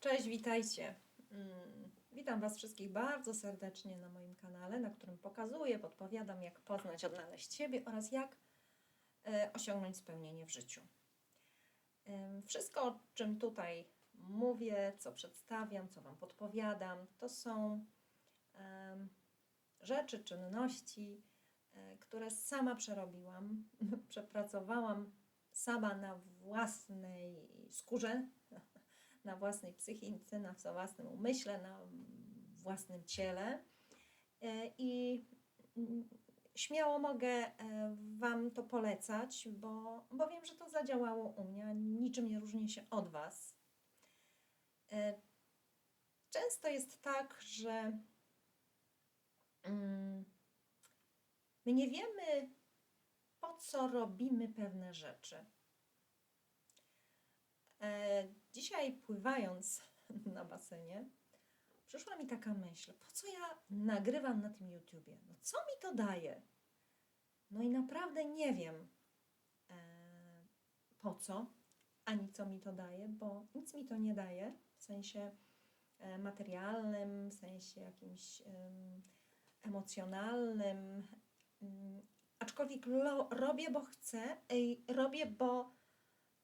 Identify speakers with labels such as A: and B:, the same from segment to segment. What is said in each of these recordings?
A: Cześć, witajcie. Mm, Witam Was wszystkich bardzo serdecznie na moim kanale, na którym pokazuję, podpowiadam, jak poznać, odnaleźć siebie oraz jak e, osiągnąć spełnienie w życiu. Wszystko, o czym tutaj mówię, co przedstawiam, co Wam podpowiadam, to są rzeczy, czynności, e, które sama przerobiłam, przepracowałam sama na własnej skórze, na własnej psychice, na własnym umyśle, na własnym ciele. E, I mm, śmiało mogę e, Wam to polecać, bo, bo wiem, że to zadziałało u mnie, niczym nie różni się od Was. E, Często jest tak, że mm, my nie wiemy, po co robimy pewne rzeczy. E, Dzisiaj pływając na basenie, przyszła mi taka myśl, po co ja nagrywam na tym YouTubie? No co mi to daje? No i naprawdę nie wiem e, po co, ani co mi to daje, bo nic mi to nie daje w sensie e, materialnym, w sensie jakimś em, emocjonalnym. Mm, Aczkolwiek robię, bo chcę, robię, bo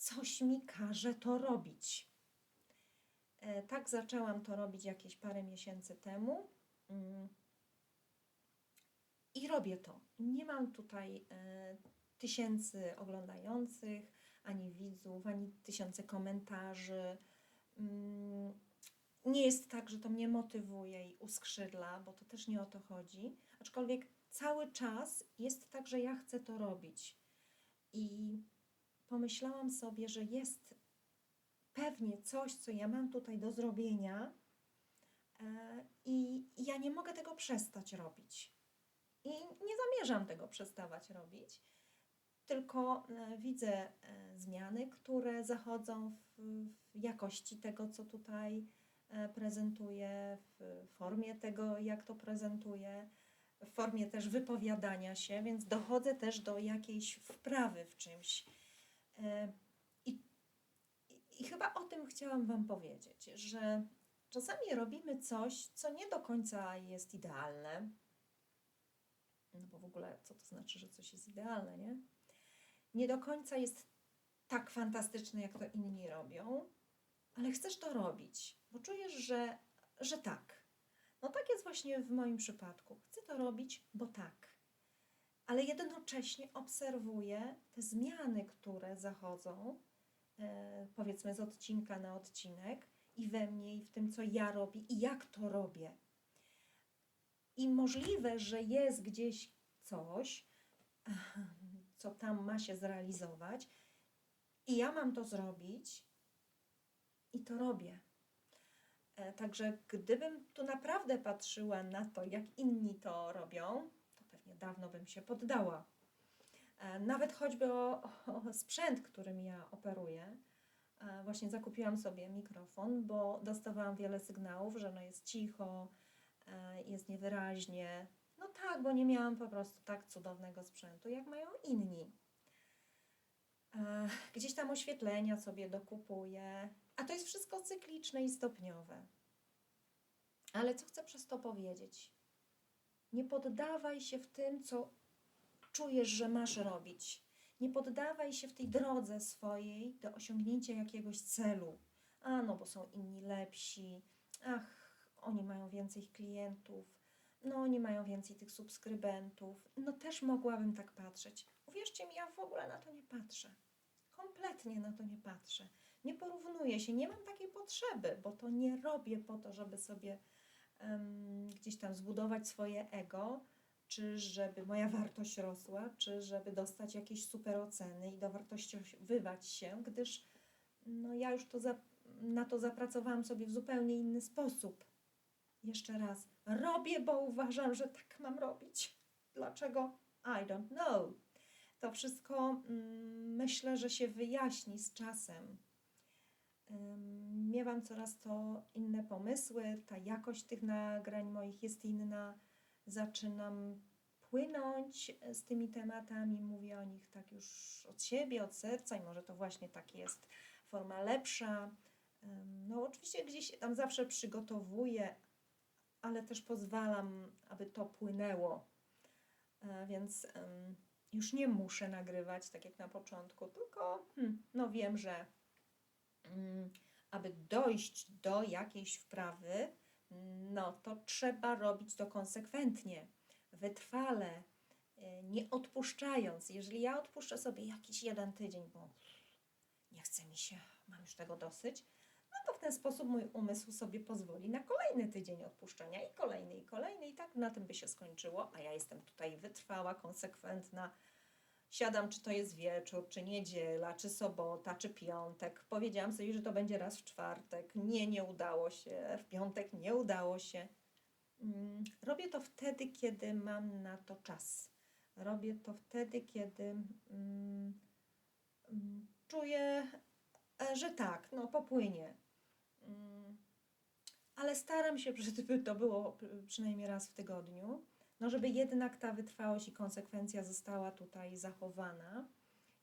A: coś mi każe to robić. E, Tak zaczęłam to robić jakieś parę miesięcy temu. Mm. I robię to. Nie mam tutaj e, tysięcy oglądających, ani widzów, ani tysiące komentarzy. Mm, Nie jest tak, że to mnie motywuje i uskrzydla, bo to też nie o to chodzi. Aczkolwiek cały czas jest tak, że ja chcę to robić. I pomyślałam sobie, że jest pewnie coś, co ja mam tutaj do zrobienia e, i ja nie mogę tego przestać robić. I nie zamierzam tego przestawać robić, tylko e, widzę e, zmiany, które zachodzą w, jakości tego, co tutaj prezentuję, w formie tego, jak to prezentuję, w formie też wypowiadania się, więc dochodzę też do jakiejś wprawy w czymś. I i, I chyba o tym chciałam Wam powiedzieć, że czasami robimy coś, co nie do końca jest idealne. No bo w ogóle, co to znaczy, że coś jest idealne, nie? Nie do końca jest tak fantastyczne, jak to inni robią, ale chcesz to robić, bo czujesz, że, że tak. No tak jest właśnie w moim przypadku. Chcę to robić, bo tak. Ale jednocześnie obserwuję te zmiany, które zachodzą, e, powiedzmy z odcinka na odcinek i we mnie, i w tym, co ja robię i jak to robię. I możliwe, że jest gdzieś coś, co tam ma się zrealizować, i ja mam to zrobić, i to robię. E, Także gdybym tu naprawdę patrzyła na to, jak inni to robią, dawno bym się poddała. E, Nawet choćby o, o sprzęt, którym ja operuję. E, Właśnie zakupiłam sobie mikrofon, bo dostawałam wiele sygnałów, że no jest cicho, e, jest niewyraźnie. No tak, bo nie miałam po prostu tak cudownego sprzętu, jak mają inni. Gdzieś tam oświetlenia sobie dokupuję, a to jest wszystko cykliczne i stopniowe. Ale co chcę przez to powiedzieć? Nie poddawaj się w tym, co czujesz, że masz robić. Nie poddawaj się w tej drodze swojej do osiągnięcia jakiegoś celu. A no, bo są inni lepsi. Ach, oni mają więcej klientów. No, oni mają więcej tych subskrybentów. No, też mogłabym tak patrzeć. Uwierzcie mi, ja w ogóle na to nie patrzę. Kompletnie na to nie patrzę. Nie porównuję się, nie mam takiej potrzeby, bo to nie robię po to, żeby sobie gdzieś tam zbudować swoje ego, czy żeby moja wartość rosła, czy żeby dostać jakieś super oceny i dowartościowywać się, gdyż no, ja już to za, na to zapracowałam sobie w zupełnie inny sposób. Jeszcze raz, robię, bo uważam, że tak mam robić. Dlaczego? I don't know. To wszystko mm, myślę, że się wyjaśni z czasem. Miewam coraz to inne pomysły, ta jakość tych nagrań moich jest inna. Zaczynam płynąć e, z tymi tematami, mówię o nich tak już od siebie, od serca i może to właśnie tak jest forma lepsza, No, oczywiście gdzieś tam zawsze przygotowuję, ale też pozwalam, aby to płynęło. E, Więc już nie muszę nagrywać tak jak na początku, tylko hmm, no wiem, że aby dojść do jakiejś wprawy, no to trzeba robić to konsekwentnie, wytrwale, e, nie odpuszczając. Jeżeli ja odpuszczę sobie jakiś jeden tydzień, bo nie chce mi się, mam już tego dosyć, no to w ten sposób mój umysł sobie pozwoli na kolejny tydzień odpuszczenia i kolejny, i kolejny, i tak na tym by się skończyło, a ja jestem tutaj wytrwała, konsekwentna. Siadam, czy to jest wieczór, czy niedziela, czy sobota, czy piątek. Powiedziałam sobie, że to będzie raz w czwartek. Nie, nie udało się. W piątek nie udało się. Mm, Robię to wtedy, kiedy mam na to czas. Robię to wtedy, kiedy mm, mm, czuję, e, że tak, no popłynie. Mm, Ale staram się, żeby to było pr- przynajmniej raz w tygodniu, no żeby jednak ta wytrwałość i konsekwencja została tutaj zachowana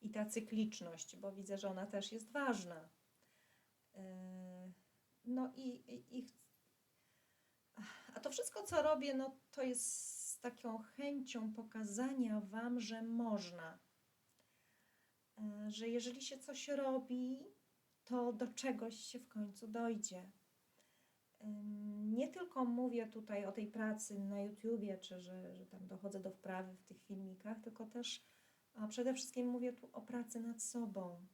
A: i ta cykliczność, bo widzę, że ona też jest ważna. Yy, No i, i, i a to wszystko, co robię, no to jest z taką chęcią pokazania Wam, że można. E, Że jeżeli się coś robi, to do czegoś się w końcu dojdzie. Nie tylko mówię tutaj o tej pracy na YouTubie, czy że, że tam dochodzę do wprawy w tych filmikach, tylko też a przede wszystkim mówię tu o pracy nad sobą.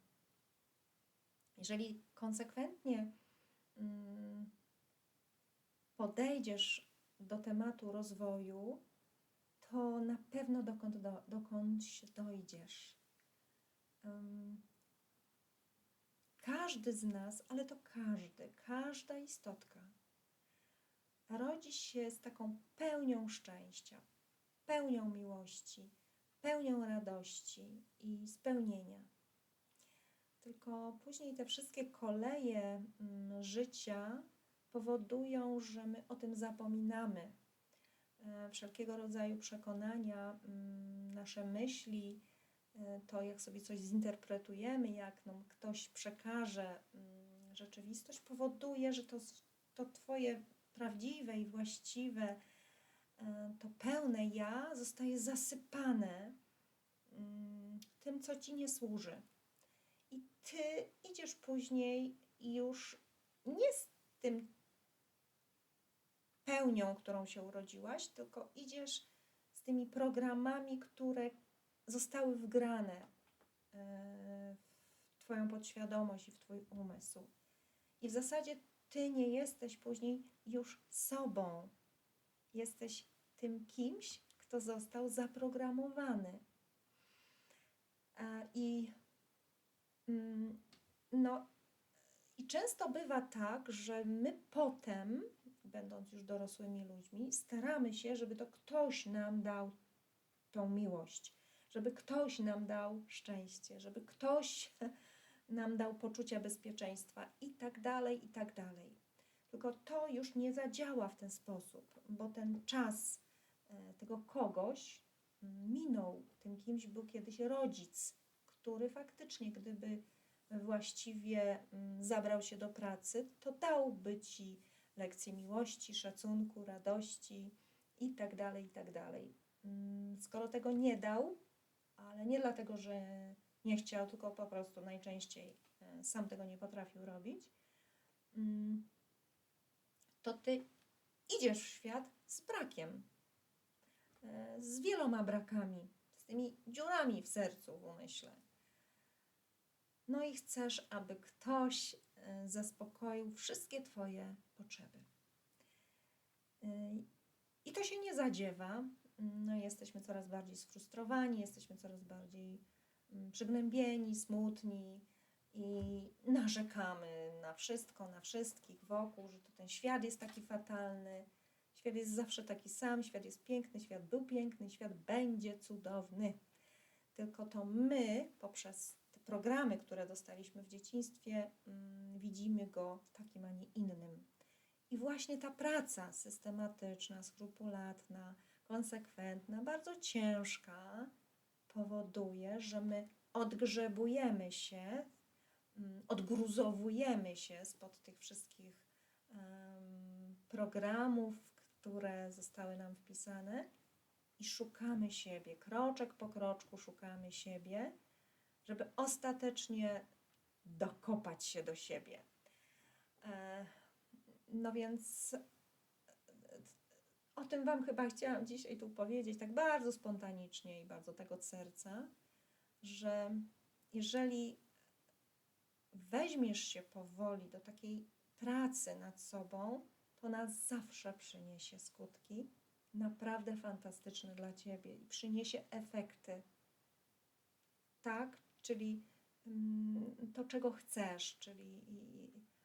A: Jeżeli konsekwentnie podejdziesz do tematu rozwoju, to na pewno dokąd, do, dokądś dojdziesz. Każdy z nas, ale to każdy, każda istotka rodzi się z taką pełnią szczęścia, pełnią miłości, pełnią radości i spełnienia. Tylko później te wszystkie koleje mm, życia powodują, że my o tym zapominamy. E, Wszelkiego rodzaju przekonania, mm, nasze myśli, to jak sobie coś zinterpretujemy, jak nam ktoś przekaże mm, rzeczywistość, powoduje, że to, to Twoje prawdziwe i właściwe, e, to pełne ja zostaje zasypane mm, tym, co Ci nie służy. I Ty idziesz później już nie z tym pełnią, którą się urodziłaś, tylko idziesz z tymi programami, które zostały wgrane e, w Twoją podświadomość i w Twój umysł. I w zasadzie Ty nie jesteś później już sobą. Jesteś tym kimś, kto został zaprogramowany. E, I mm, no, i często bywa tak, że my potem, będąc już dorosłymi ludźmi, staramy się, żeby to ktoś nam dał tą miłość, żeby ktoś nam dał szczęście, żeby ktoś nam dał poczucie bezpieczeństwa i tak dalej, i tak dalej. Tylko to już nie zadziała w ten sposób, bo ten czas e, tego kogoś mm, minął. Tym kimś był kiedyś rodzic, który faktycznie, gdyby właściwie mm, zabrał się do pracy, to dałby ci lekcje miłości, szacunku, radości i tak dalej, i tak dalej. Mm, Skoro tego nie dał, ale nie dlatego, że nie chciał, tylko po prostu najczęściej e, sam tego nie potrafił robić, mm, to ty idziesz w świat z brakiem, e, z wieloma brakami, z tymi dziurami w sercu, w umyśle. No i chcesz, aby ktoś e, zaspokoił wszystkie Twoje potrzeby. I to się nie zadziewa. No, jesteśmy coraz bardziej sfrustrowani, jesteśmy coraz bardziej mm, przygnębieni, smutni i narzekamy na wszystko, na wszystkich wokół, że to ten świat jest taki fatalny. Świat jest zawsze taki sam, świat jest piękny, świat był piękny, świat będzie cudowny. Tylko to my poprzez te programy, które dostaliśmy w dzieciństwie, mm, widzimy go takim, a nie innym. I właśnie ta praca systematyczna, skrupulatna, konsekwentna, bardzo ciężka powoduje, że my odgrzebujemy się mm, odgruzowujemy się spod tych wszystkich programów, które zostały nam wpisane i szukamy siebie, kroczek po kroczku szukamy siebie, żeby ostatecznie dokopać się do siebie. E, No więc o tym Wam chyba chciałam dzisiaj tu powiedzieć, tak bardzo spontanicznie i bardzo tak od serca, że jeżeli weźmiesz się powoli do takiej pracy nad sobą, to nas zawsze przyniesie skutki naprawdę fantastyczne dla Ciebie i przyniesie efekty. Tak, czyli mm, to, czego chcesz, czyli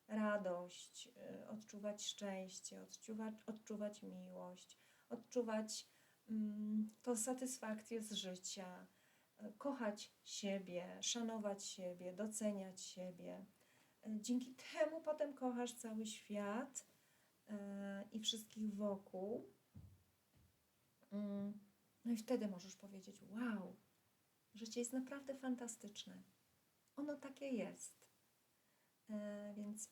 A: radość, y, odczuwać szczęście, odczuwać, odczuwać miłość, odczuwać mm, tą satysfakcję z życia, y, kochać siebie, szanować siebie, doceniać siebie. Y, Dzięki temu potem kochasz cały świat y, i wszystkich wokół. Mm, No i wtedy możesz powiedzieć: Wow, życie jest naprawdę fantastyczne. Ono takie jest. E, Więc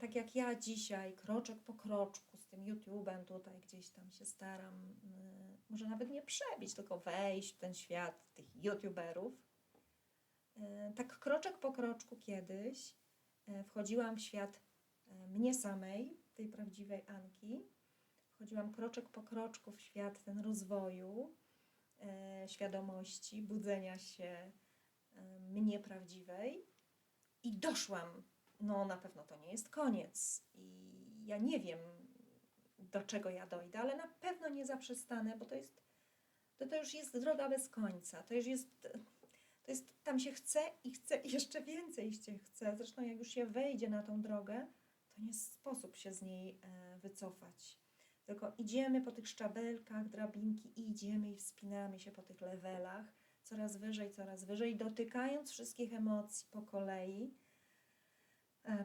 A: tak jak ja dzisiaj, kroczek po kroczku z tym YouTube'em tutaj gdzieś tam się staram, mm, może nawet nie przebić, tylko wejść w ten świat tych YouTuberów. E, Tak kroczek po kroczku kiedyś e, wchodziłam w świat mnie samej, tej prawdziwej Anki. Wchodziłam kroczek po kroczku w świat ten rozwoju, świadomości, budzenia się mnie prawdziwej i doszłam. No, na pewno to nie jest koniec. I ja nie wiem, do czego ja dojdę, ale na pewno nie zaprzestanę, bo to jest, to, to już jest droga bez końca. To już jest, to jest, tam się chce i chce jeszcze więcej się chce. Zresztą jak już się wejdzie na tą drogę, to nie sposób się z niej e, wycofać. Tylko idziemy po tych szczabelkach, drabinki idziemy i wspinamy się po tych levelach, coraz wyżej, coraz wyżej, dotykając wszystkich emocji po kolei,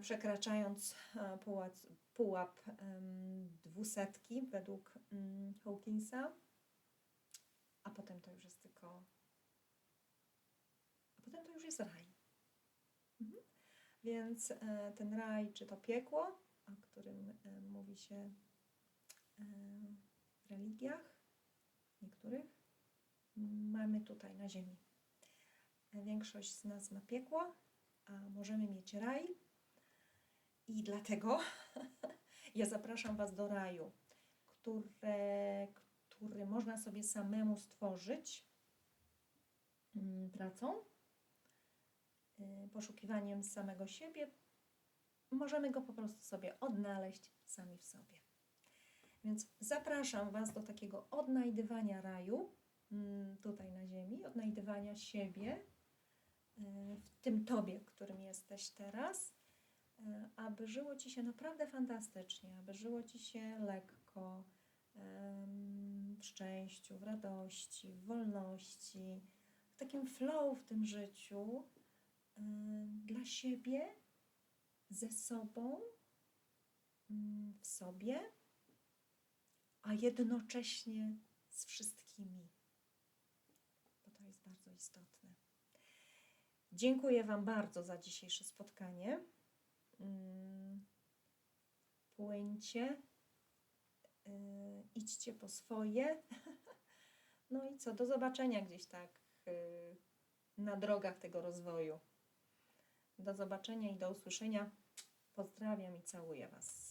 A: przekraczając e, pułap, pułap dwusetki według mm, Hawkinsa, a potem to już jest tylko, a potem to już jest raj. Mhm. Więc e, ten raj, czy to piekło, o którym e, mówi się e, w religiach niektórych, mamy tutaj na ziemi. E, Większość z nas ma piekło, a możemy mieć raj. I dlatego ja zapraszam Was do raju, które, który można sobie samemu stworzyć mm, pracą, y, poszukiwaniem samego siebie. Możemy go po prostu sobie odnaleźć sami w sobie. Więc zapraszam Was do takiego odnajdywania raju mm, tutaj na Ziemi, odnajdywania siebie y, w tym Tobie, którym jesteś teraz, aby żyło Ci się naprawdę fantastycznie, aby żyło Ci się lekko, w szczęściu, w radości, w wolności, w takim flow w tym życiu y, dla siebie, ze sobą, mm, w sobie, a jednocześnie z wszystkimi, bo to jest bardzo istotne. Dziękuję Wam bardzo za dzisiejsze spotkanie. Mm, Płyńcie, yy, idźcie po swoje. No i co, do zobaczenia gdzieś tak yy, na drogach tego rozwoju. Do zobaczenia i do usłyszenia. Pozdrawiam i całuję Was.